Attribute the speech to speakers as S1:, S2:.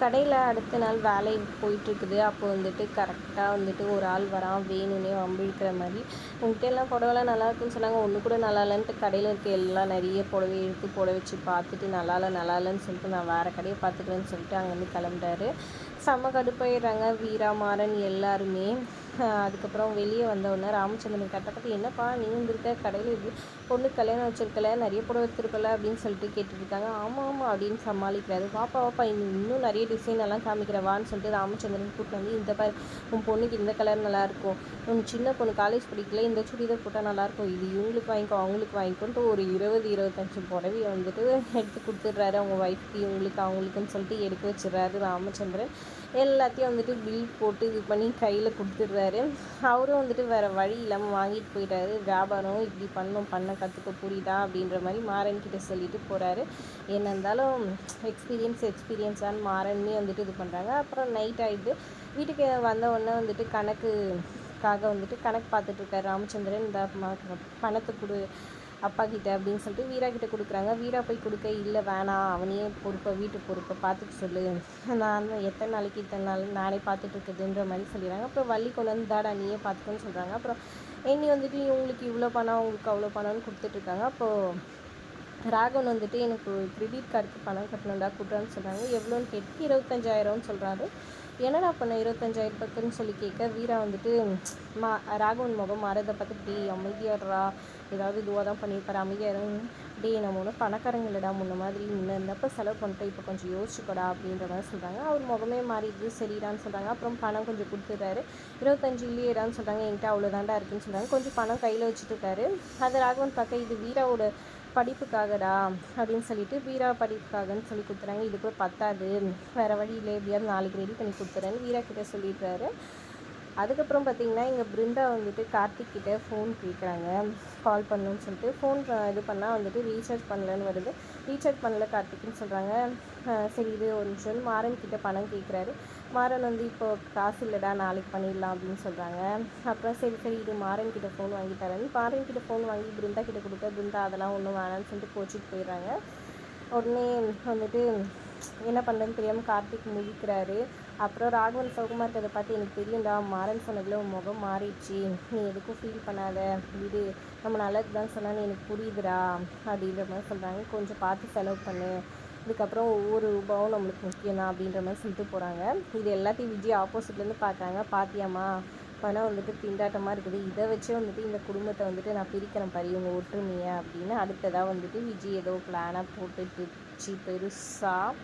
S1: கடையில் அடுத்த நாள் வேலை போயிட்டுருக்குது. அப்போ வந்துட்டு கரெக்டாக வந்துட்டு ஒரு ஆள் வரான் வேணும்னே வம்பிழுக்கிற மாதிரி. உங்கள்கிட்ட எல்லாம் புடவைலாம் நல்லா இருக்குன்னு சொன்னாங்க. ஒன்று கூட நல்லா இல்லைன்ட்டு கடையில் இருக்க எல்லாம் நிறைய புடவை எடுத்து புடவை வச்சு பார்த்துட்டு நல்லா இல்லை நல்லா இல்லைன்னு சொல்லிட்டு நான் வேறு கடையை பார்த்துக்கிறேன்னு சொல்லிட்டு அங்கேருந்து கிளம்பிட்டாரு செம்ம கடுப்பாயிடுறாங்க. வீரா மாறன் எல்லாருமே. அதுக்கப்புறம் வெளியே வந்தவுடனே ராமச்சந்திரன் கட்டப்பட்டு என்னப்பா? நீ வந்துருக்க கடையில் இது பொண்ணு கல்யாணம் வச்சிருக்கல நிறைய புடவை வச்சுருக்கல அப்படின்னு சொல்லிட்டு கேட்டுருக்காங்க ஆமாம் ஆமாம் அப்படின்னு சமாளிக்கிறாரு. பாப்பா வாப்பா இன்னும் நிறைய டிசைன் எல்லாம் காமிக்கிறவான்னு சொல்லிட்டு ராமச்சந்திரன் கூப்பிட்டு வந்து இந்த பாரு உன் பொண்ணுக்கு இந்த கலர் நல்லாயிருக்கும் உன் சின்ன பொண்ணு காலேஜ் படிக்கல இந்த சுடிதார் போட்டால் நல்லாயிருக்கும் இது இவங்களுக்கு வாங்கிக்கோ அவங்களுக்கு வாங்கிக்கோன்ட்டு ஒரு இருபது இருபத்தஞ்சு புடவையை வந்துட்டு எடுத்து கொடுத்துட்றாரு. அவங்க ஒய்ஃப்க்கு இவங்களுக்கு அவங்களுக்குன்னு சொல்லிட்டு எடுக்க வச்சிடுறாரு ராமச்சந்திரன். எல்லாத்தையும் வந்துட்டு பில் போட்டு இது பண்ணி கையில் கொடுத்துட்றாரு. அவரும் வந்துட்டு வேறு வழி இல்லாமல் வாங்கிட்டு போயிட்டாரு. வியாபாரம் இப்படி பண்ணும் பண்ண கற்றுக்க புரியுதா அப்படின்ற மாதிரி மாறன் கிட்ட சொல்லிட்டு போகிறாரு என்ன இருந்தாலும் எக்ஸ்பீரியன்ஸ் எக்ஸ்பீரியன்ஸான்னு மாறன்னே வந்துட்டு இது பண்ணுறாங்க அப்புறம் நைட் ஆகிட்டு வீட்டுக்கு வந்த உடனே வந்துட்டு கணக்குக்காக வந்துட்டு கணக்கு பார்த்துட்ருக்காரு ராமச்சந்திரன் இந்த பணத்தை கொடு அப்பா கிட்ட அப்படின்னு சொல்லிட்டு வீரா கிட்ட கொடுக்குறாங்க. வீரா போய் கொடுக்க இல்லை வேணாம் அவனையே பொறுப்பை வீட்டு பொறுப்பை பார்த்துட்டு சொல்லு. நான் எத்தனை நாளைக்கு இத்தனை நாள் நானே பார்த்துட்டு இருக்குதுன்ற மாதிரி சொல்லிடுறாங்க. அப்புறம் வள்ளி கொண்டு வந்து தாடா நீயே பார்த்துக்கோன்னு சொல்கிறாங்க அப்புறம் என்னி வந்துட்டு இவங்களுக்கு இவ்வளோ பணம் அவங்களுக்கு அவ்வளோ பணம்னு கொடுத்துட்ருக்காங்க அப்போது ராகவன் வந்துட்டு எனக்கு கிரெடிட் கார்டுக்கு பணம் கட்டணும்டா கூட்டுறான்னு சொல்கிறாங்க எவ்வளோன்னு கேட்டு இருபத்தஞ்சாயிரம்னு சொல்கிறாரு என்னடா பண்ண இருபத்தஞ்சாயிரம் பத்துன்னு சொல்லி கேட்க வீரா வந்துட்டு மா ராகவன் முகம் மாறதை பார்த்து டே அமைதியாடுறா. ஏதாவது இதுவாக தான் பண்ணியிருப்பாரு அமைதியாக டே நம்ம ஒன்றும் பணக்காரங்க இல்லைடா முன்ன மாதிரி முன்ன இருந்தப்போ செலவு பண்ணிட்டு இப்போ கொஞ்சம் யோசிச்சுக்கடா அப்படின்ற மாதிரி சொல்கிறாங்க அவர் முகமே மாறிடுது சரிடான்னு சொல்கிறாங்க அப்புறம் பணம் கொஞ்சம் கொடுத்துட்றாரு. இருபத்தஞ்சு இல்லையேடான்னு சொல்கிறாங்க என்கிட்ட அவ்வளோதாண்டா இருக்குன்னு சொல்கிறாங்க கொஞ்சம் பணம் கையில் வச்சுட்டு இருக்காரு. அது ராகவன் பார்க்க இது வீராவோட படிப்புக்காகடா அப்படின்னு சொல்லிட்டு வீரா படிப்புக்காகன்னு சொல்லி கொடுத்துறாங்க. இது கூட பத்தாது. வேறு வழியில் எப்படியாவது நாளைக்கு ரெடி பண்ணி கொடுத்துறேன்னு வீரா கிட்டே சொல்லிடுறாரு. அதுக்கப்புறம் பார்த்திங்கன்னா இங்கே பிருந்தா வந்துட்டு கார்த்திக் கிட்டே ஃபோன் கேட்குறாங்க கால் பண்ணணும்னு சொல்லிட்டு ஃபோன் இது பண்ணால் வந்துட்டு ரீசார்ஜ் பண்ணலன்னு வருது. ரீசார்ஜ் பண்ணல கார்த்திக்னு சொல்கிறாங்க சரி இது ஒரு நிமிஷம் மாறன் கிட்டே பணம் கேட்குறாரு மாறன் வந்து இப்போ காசு இல்லைடா நாளைக்கு பண்ணிடலாம் அப்படின்னு சொல்கிறாங்க அப்புறம் சரி சரி இது மாறன் கிட்டே ஃபோன் வாங்கி தரேன். மாறன் கிட்டே ஃபோன் வாங்கி பிருந்தா கிட்டே கொடுக்க பிருந்தா அதெல்லாம் ஒன்றும் வேணான்னு சொல்லிட்டு கோச்சிட்டு போயிடுறாங்க. உடனே வந்துட்டு என்ன பண்ணுறதுன்னு தெரியாமல் கார்த்திக் முழிக்கிறாரு. அப்புறம் ராகவன் சௌகுமார் அதை பார்த்து எனக்கு தெரியும்டா. மாறன் சொன்னதில் உன் முகம் மாறிடுச்சு. நீ எதுக்கும் ஃபீல் பண்ணாத. இது நம்ம நல்லது தான் சொன்னால் எனக்கு புரியுதுடா அப்படின்ற மாதிரி சொல்கிறாங்க கொஞ்சம் பார்த்து செலவு பண்ணு. இதுக்கப்புறம் ஒவ்வொரு ரூபாவும் நம்மளுக்கு முக்கியம் தான் அப்படின்ற மாதிரி சொல்லிட்டு போகிறாங்க இது எல்லாத்தையும் விஜய் ஆப்போசிட்லேருந்து பார்க்குறாங்க பாத்தியாமா பணம் வந்துட்டு திண்டாட்டமாக இருக்குது. இதை வச்சே வந்துட்டு இந்த குடும்பத்தை வந்துட்டு நான் பிரிக்கிறேன் பாரு இவங்க ஒற்றுமையை அப்படின்னு. அடுத்ததாக வந்துட்டு விஜய் ஏதோ பிளானாக போட்டுட்டுச்சு பெருசாக